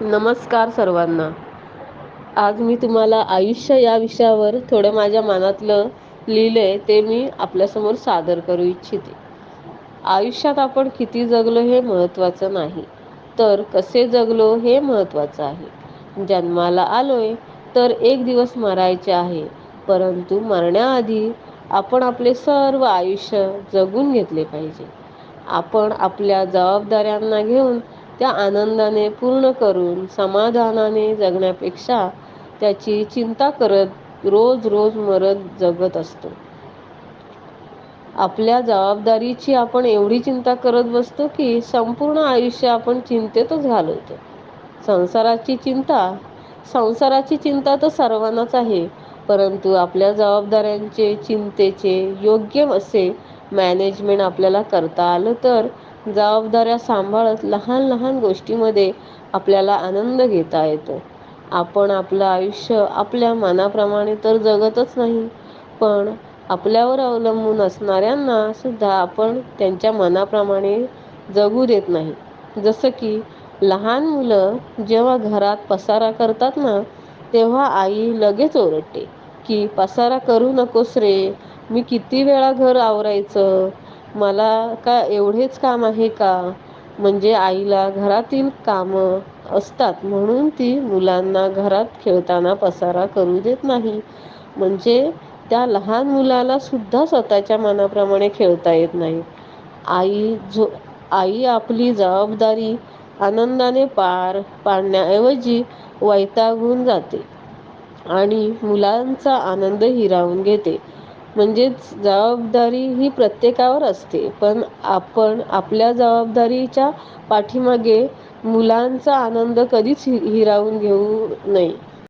नमस्कार सर्वांना. आज मी तुम्हाला आयुष्य या विषयावर थोडं माझ्या मनातलं लिहिलंय ते मी आपल्यासमोर सादर करू इच्छिते. आयुष्यात आपण किती जगलो हे महत्त्वाचं नाही तर कसे जगलो हे महत्त्वाचं आहे. जन्माला आलोय तर एक दिवस मरायचे आहे परंतु मरण्याआधी आपण आपले सर्व आयुष्य जगून घेतले पाहिजे. आपण आपल्या जबाबदाऱ्यांना घेऊन त्या आनंदाने पूर्ण करून समाधानाने जगण्यापेक्षा त्याची चिंता करत रोज रोज मरत जगत असतो. आपल्या जबाबदारीची आपण एवढी चिंता करत बसतो की संपूर्ण आयुष्य आपण चिंतेतच घालवतो. संसाराची चिंता संसाराची चिंता तर सर्वांनाच आहे परंतु आपल्या जबाबदाऱ्यांचे चिंतेचे योग्य असे मॅनेजमेंट आपल्याला करता आलं तर जबाबदाऱ्या सांभाळत लहान लहान गोष्टीमध्ये आपल्याला आनंद घेता येतो. आपण आपलं आयुष्य आपल्या मनाप्रमाणे तर जगतच नाही पण आपल्यावर अवलंबून असणाऱ्यांना सुद्धा आपण त्यांच्या मनाप्रमाणे जगू देत नाही. जसं की लहान मुलं जेव्हा घरात पसारा करतात ना तेव्हा आई लगेच ओरडते की पसारा करू नकोस रे मी किती वेळा घर आवरायचं? मला का एवढेच काम आहे का? म्हणजे आईला घरातील कामं असतात म्हणून ती मुलांना घरात खेळताना पसारा करू देत नाही. म्हणजे त्या लहान मुलाला सुद्धा स्वतःच्या मनाप्रमाणे खेळता येत नाही. आई जो आई आपली जबाबदारी आनंदाने पार पाडण्याऐवजी वैतागून जाते आणि मुलांचा आनंद हिरावून घेते. म्हणजेच जबाबदारी ही प्रत्येकावर असते. पण आपण आपल्या जबाबदारीच्या पाठीमागे मुलांचा आनंद कधीच हि हिरावून घेऊ नये.